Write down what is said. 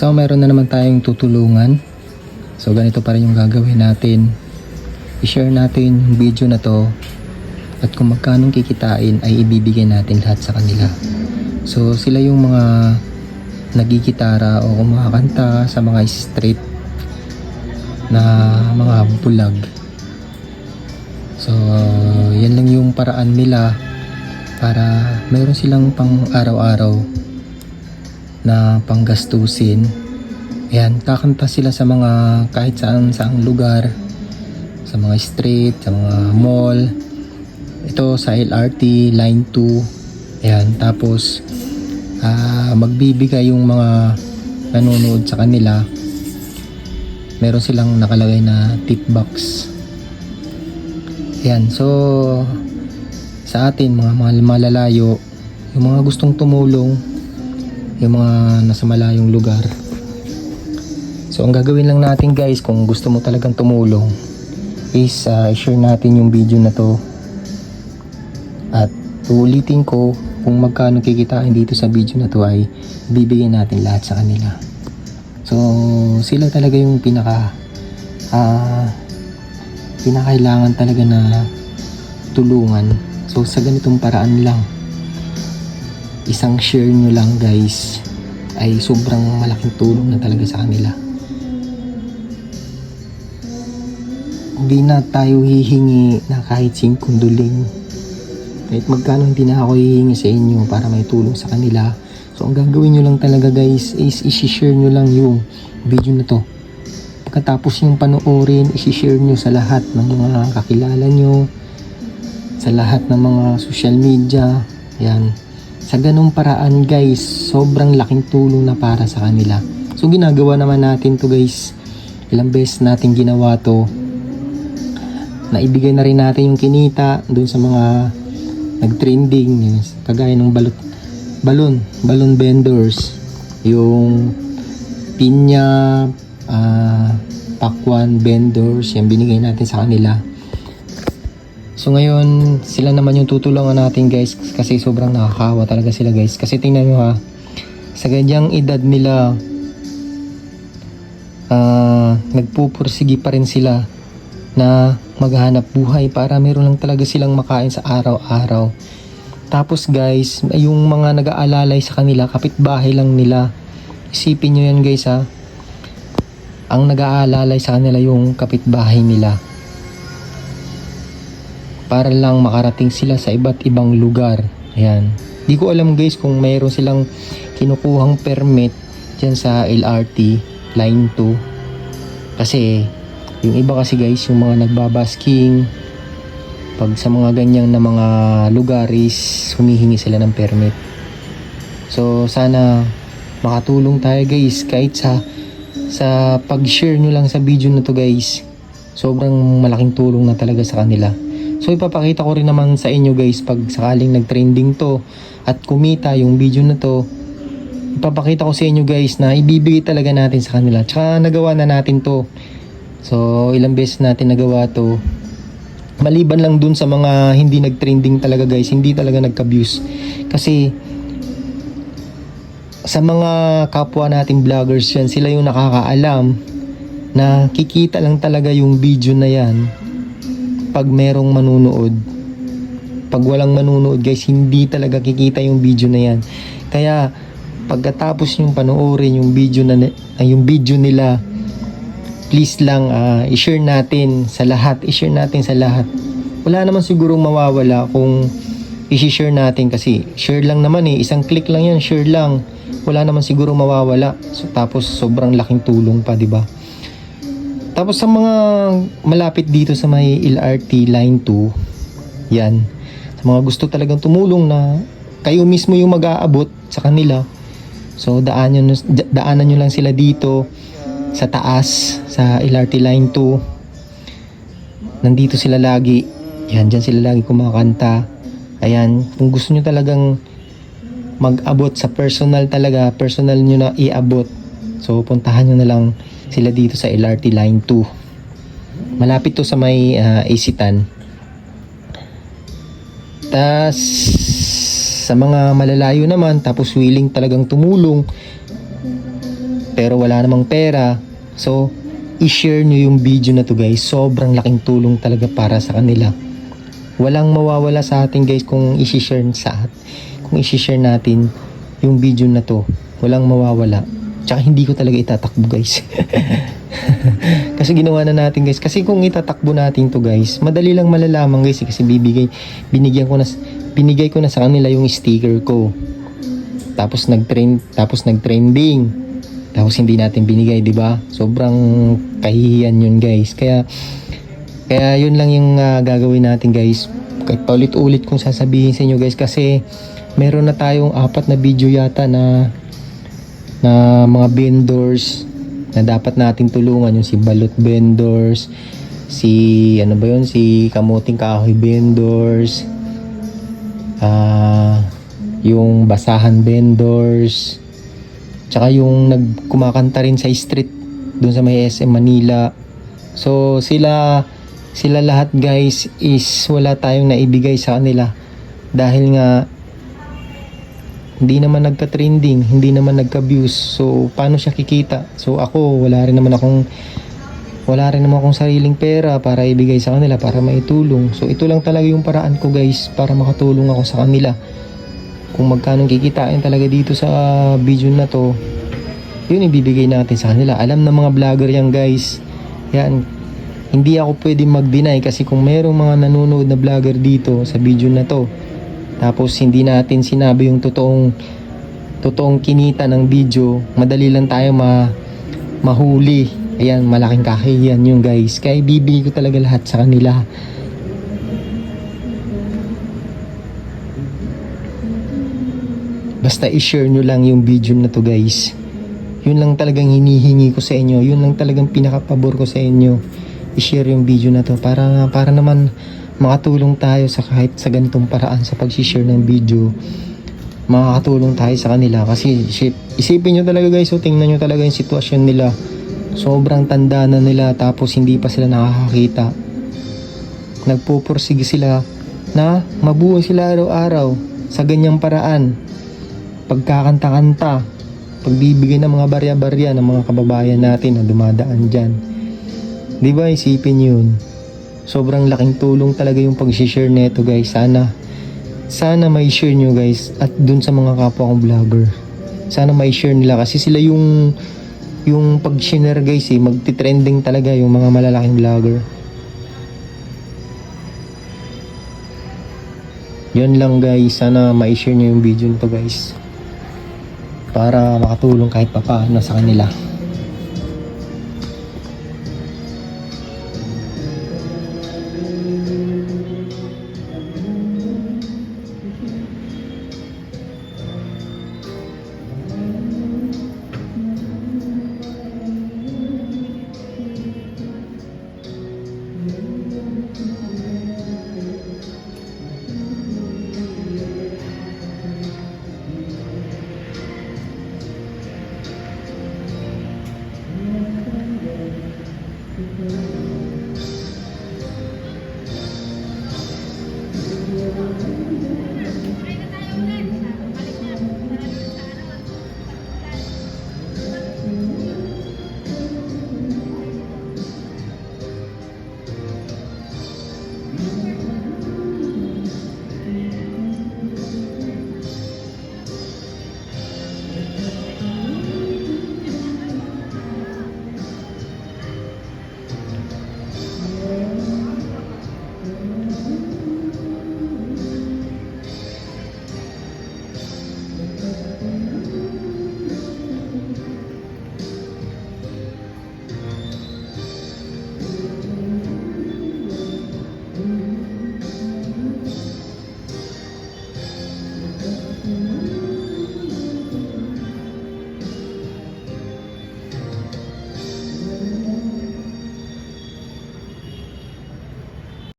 So meron na naman tayong tutulungan. So ganito pa rin yung gagawin natin. I-share natin yung video na to at kung magkano kikitain ay ibibigay natin lahat sa kanila. So sila yung mga nagigitara o kumakanta sa mga street na mga bulag. So yan lang yung paraan nila para meron silang pang araw-araw na panggastusin. Ayan, kakanta sila sa mga kahit saan saang lugar, sa mga street, sa mga mall. Ito sa LRT, Line 2. Ayan, tapos ah, magbibigay yung mga nanonood sa kanila. Meron silang nakalagay na tip box. Ayan, so sa atin mga malalayo, yung mga gustong tumulong, yung mga nasa malayong lugar. So ang gagawin lang natin guys kung gusto mo talagang tumulong is uh, share natin yung video na to at ulitin ko kung magkano kikitain dito sa video na to ay bibigyan natin lahat sa kanila. So sila talaga yung pinaka ah pinakailangan talaga na tulungan. So sa ganitong paraan lang isang share nyo lang guys ay sobrang malaking tulong na talaga sa kanila. Hindi na tayo hihingi na kahit singkong duling. Kahit magkano hindi na ako hihingi sa inyo para may tulong sa kanila. So ang gagawin nyo lang talaga guys is isi-share nyo lang yung video na to. Pagkatapos yung panoorin, isi-share nyo sa lahat ng mga kakilala nyo, sa lahat ng mga social media. Yan. Sa ganung paraan guys, sobrang laking tulong na para sa kanila. So ginagawa naman natin to guys. Ilang beses natin ginawa to. Naibigay na rin natin yung kinita doon sa mga nag-trending. Kagaya ng balot, balon, balon vendors. Yung pinya, ah, pakwan vendors. Yan binigay natin sa kanila. So ngayon, sila naman yung tutulungan natin guys kasi sobrang nakakawa talaga sila guys. Kasi tingnan nyo ha, sa ganyang edad nila, ah nagpupursigi pa rin sila na maghanap buhay para meron lang talaga silang makain sa araw-araw. Tapos guys, yung mga nag-aalalay sa kanila, kapitbahay lang nila. Isipin nyo yan guys ha. Ang nag-aalalay sa kanila yung kapitbahay nila para lang makarating sila sa iba't ibang lugar. Ayan. Di ko alam guys kung mayroon silang kinukuhang permit dyan sa LRT Line 2. Kasi yung iba kasi guys yung mga nagbabasking pag sa mga ganyang na mga lugar is humihingi sila ng permit. So sana makatulong tayo guys kahit sa sa pag-share nyo lang sa video na to guys. Sobrang malaking tulong na talaga sa kanila. So ipapakita ko rin naman sa inyo guys pag sakaling nag-trending to at kumita yung video na to. Ipapakita ko sa inyo guys na ibibigay talaga natin sa kanila. Tsaka nagawa na natin to. So ilang beses natin nagawa to. Maliban lang dun sa mga hindi nag-trending talaga guys, hindi talaga nagka-views. Kasi sa mga kapwa nating vloggers yan, sila yung nakakaalam na kikita lang talaga yung video na yan pag merong manunood. Pag walang manunood guys, hindi talaga kikita yung video na yan. Kaya pagkatapos yung panoorin yung video na ay, yung video nila, please lang ah, i-share natin sa lahat, i-share natin sa lahat. Wala naman siguro mawawala kung i-share natin kasi share lang naman eh, isang click lang yan, share lang. Wala naman siguro mawawala. So, tapos sobrang laking tulong pa, di ba? Tapos sa mga malapit dito sa may LRT Line 2, yan. Sa mga gusto talagang tumulong na kayo mismo yung mag-aabot sa kanila. So daanan nyo, daanan nyo lang sila dito sa taas sa LRT Line 2. Nandito sila lagi. Yan, dyan sila lagi kumakanta. Ayan, kung gusto nyo talagang mag-abot sa personal talaga, personal nyo na iabot. So puntahan nyo na lang sila dito sa LRT Line 2. Malapit to sa may uh, Isitan. Tas sa mga malalayo naman tapos willing talagang tumulong pero wala namang pera. So, i-share nyo yung video na to guys. Sobrang laking tulong talaga para sa kanila. Walang mawawala sa atin guys kung i-share sa at kung i-share natin yung video na to. Walang mawawala. Tsaka hindi ko talaga itatakbo guys. kasi ginawa na natin guys. Kasi kung itatakbo natin to guys, madali lang malalaman guys. eh, Kasi bibigay, binigyan ko na, binigay ko na sa kanila yung sticker ko. Tapos nag-trend, tapos nag-trending. Tapos hindi natin binigay, 'di ba? Sobrang kahihiyan 'yun, guys. Kaya kaya 'yun lang yung ah, gagawin natin, guys. Kahit paulit-ulit kong sasabihin sa inyo, guys, kasi meron na tayong apat na video yata na na mga vendors na dapat nating tulungan yung si Balot vendors, si ano ba 'yun, si Kamuting Kahoy vendors, ah yung basahan vendors, tsaka yung nagkumakanta rin sa street doon sa may SM Manila. So sila sila lahat guys is wala tayong naibigay sa kanila dahil nga hindi naman nagka-trending, hindi naman nagka-views. So paano siya kikita? So ako wala rin naman akong wala rin naman akong sariling pera para ibigay sa kanila para maitulong. So ito lang talaga yung paraan ko guys para makatulong ako sa kanila kung magkano kikitain talaga dito sa video na to yun ibibigay natin sa kanila alam ng mga vlogger yan guys yan hindi ako pwede mag-deny kasi kung merong mga nanonood na vlogger dito sa video na to tapos hindi natin sinabi yung totoong totoong kinita ng video madali lang tayo ma mahuli ayan malaking kahiyan yun guys kaya ibibigay ko talaga lahat sa kanila Basta i-share nyo lang yung video na to guys. Yun lang talagang hinihingi ko sa inyo. Yun lang talagang pinakapabor ko sa inyo. I-share yung video na to para para naman makatulong tayo sa kahit sa ganitong paraan sa pag-share ng video. Makakatulong tayo sa kanila kasi shit, isipin nyo talaga guys, so tingnan nyo talaga yung sitwasyon nila. Sobrang tanda na nila tapos hindi pa sila nakakakita. Nagpupursige sila na mabuhay sila araw-araw sa ganyang paraan pagkakanta-kanta, pagbibigay ng mga barya-barya ng mga kababayan natin na dumadaan dyan. Di ba isipin yun? Sobrang laking tulong talaga yung pag-share nito guys. Sana, sana may share nyo guys at dun sa mga kapwa kong vlogger. Sana may share nila kasi sila yung yung pag-share guys eh, magti-trending talaga yung mga malalaking vlogger. Yun lang guys, sana ma-share nyo yung video nito guys para makatulong kahit papaano sa kanila.